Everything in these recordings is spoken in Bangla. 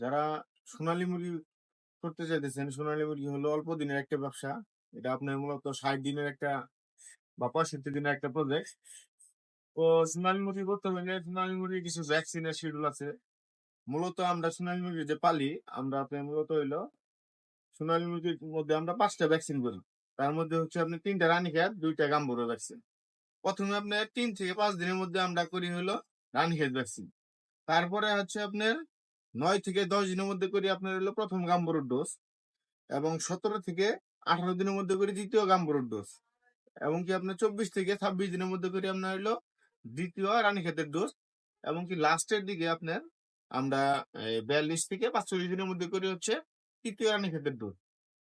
যারা সোনালী মুরগি করতে চাইতেছেন, সোনালী মুরগি হলো অল্প দিনের একটা ব্যবসা। এটা আপনার মূলত ষাট দিনের একটা বা পঁয়ষট্টি দিনের একটা প্রজেক্ট তো সোনালী মুরগি করতে হলে সোনালী মুরগি কিছু ভ্যাকসিনের শিডিউল আছে। মূলত আমরা সোনালী মুরগি যে পালি, আমরা আপনার মূলত হইল সোনালী মুরগির মধ্যে আমরা পাঁচটা ভ্যাকসিন করি। তার মধ্যে হচ্ছে আপনি তিনটা রানীক্ষেত, দুইটা গাম্বুরো ভ্যাকসিন প্রথমে আপনার তিন থেকে পাঁচ দিনের মধ্যে আমরা করি হলো রানীক্ষেত ভ্যাকসিন তারপরে হচ্ছে আপনার নয় থেকে দশ দিনের মধ্যে করি আপনার হলো প্রথম গাম্বুরোর ডোজ এবং সতেরো থেকে আঠারো দিনের মধ্যে করি দ্বিতীয় গাম্বুরোর ডোজ এবং কি আপনার চব্বিশ থেকে ছাব্বিশ দিনের মধ্যে করি আপনার হলো দ্বিতীয় রানীক্ষেতের ডোজ এবং কি লাস্টের দিকে আপনার আমরা বিয়াল্লিশ থেকে পাঁচচল্লিশ দিনের মধ্যে করি হচ্ছে তৃতীয় রানীক্ষেতের ডোজ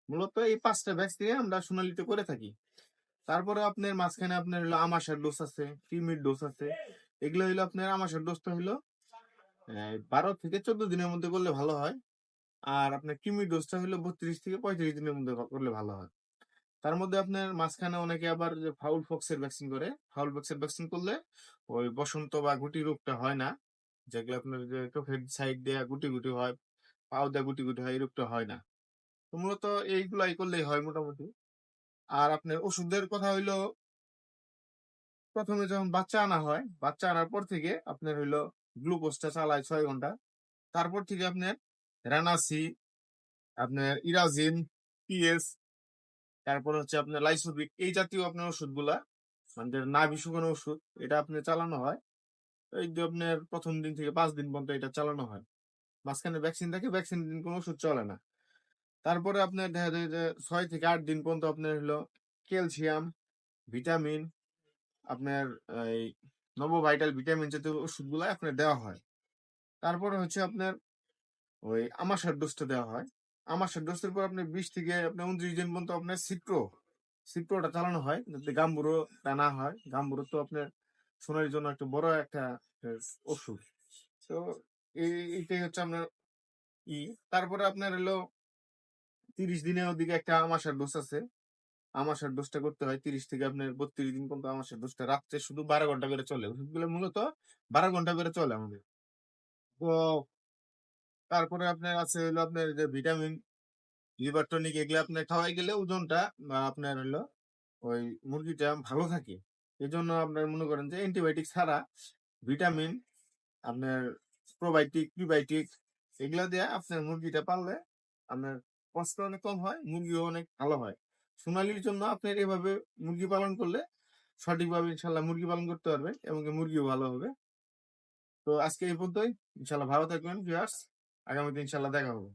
মূলত এই পাঁচটা ভ্যাকসিনে আমরা সোনালিতে করে থাকি। তারপরে আপনার মাঝখানে আপনার হলো আমাশার ডোজ আছে কিমির ডোজ আছে। এগুলো হলো আপনার আমাশার ডোজটা হলো বারো থেকে চোদ্দ দিনের মধ্যে করলে ভালো হয়। আর আপনার কিমির ডোজটা হলো বত্রিশ থেকে পঁয়ত্রিশ দিনের মধ্যে করলে ভালো হয়। তার মধ্যে আপনার মাঝখানে অনেকে আবার যে ফাউল ফক্সের ভ্যাকসিন করে, ফাউল ফক্সের ভ্যাকসিন করলে ওই বসন্ত বা গুটি রোগটা হয় না। যেগুলো আপনার চোখের সাইড দিয়ে গুটি গুটি হয়, পাও দেয়া গুটি গুটি হয়, এই রোগটা হয় না। তো মূলত এইগুলাই করলেই হয় মোটামুটি। আর আপনার ওষুধের কথা হইল, প্রথমে যখন বাচ্চা আনা হয়, বাচ্চা আনার পর থেকে আপনার হইল গ্লুকোজটা চালায় ছয় ঘণ্টা। তারপর থেকে আপনার রানাসি, আপনার ইরাজিন, পিএস, তারপর হচ্ছে আপনার লাইসোবিক, এই জাতীয় আপনার ওষুধগুলা যেটা নাভি শুকানো ওষুধ, এটা আপনার চালানো হয়। এই যে আপনার প্রথম দিন থেকে পাঁচ দিন পর্যন্ত এটা চালানো হয়। মাঝখানে ভ্যাকসিন থাকে ভ্যাকসিন দিন কোনো ওষুধ চলে না। তারপরে আপনার দেখা যায় যে ছয় থেকে আট দিন পর্যন্ত আপনার হলো ক্যালসিয়াম, ভিটামিন, আপনার এই নবোভাইটাল ভিটামিন জাতীয় ওষুধগুলো আপনার দেওয়া হয়। তারপরে হচ্ছে আপনার ওই আমাশার ডোজটা দেওয়া হয়। আমাশার ডোজের পর আপনার বিশ থেকে আপনার উনত্রিশ দিন পর্যন্ত আপনার সিপ্রো সিপ্রোটা চালানো হয়। যাতে গাম্বুরো না হয়। গাম্বুরো তো আপনার সোনার জন্য একটা বড় একটা ওষুধ। তো এই, এইটাই হচ্ছে আপনার ই। তারপরে আপনার হলো তিরিশ দিনের ওদিকে একটা আমাশার ডোজ আছে। আমাশার ডোজটা করতে হয় তিরিশ থেকে আপনার বত্রিশ দিন পর্যন্ত আমাশার ডোজটা রাত্রে শুধু বারো ঘণ্টা করে চলে। ওষুধগুলো মূলত বারো ঘণ্টা করে চলে আমাদের। তো তারপরে আপনার আছে হলো আপনার যে ভিটামিন, লিভার টনিক এগুলো আপনার খাওয়াই গেলে ওজনটা আপনার হলো ওই মুরগিটা ভালো থাকে। এই জন্য আপনার মনে করেন যে অ্যান্টিবায়োটিক ছাড়া ভিটামিন, আপনার প্রোবায়োটিক, প্রিবায়োটিক এগুলা দিয়ে আপনার মুরগিটা পাললে আপনার কষ্ট অনেক কম হয়, মুরগিও অনেক ভালো হয়। সোনালির জন্য আপনার এভাবে মুরগি পালন করলে সঠিকভাবে ইনশাল্লাহ মুরগি পালন করতে পারবেন এবং মুরগিও ভালো হবে। তো আজকে এই পর্যন্তই। ইনশাল্লাহ ভালো থাকবেন ভিউয়ার্স আগামীতে ইনশাল্লাহ দেখা হবে।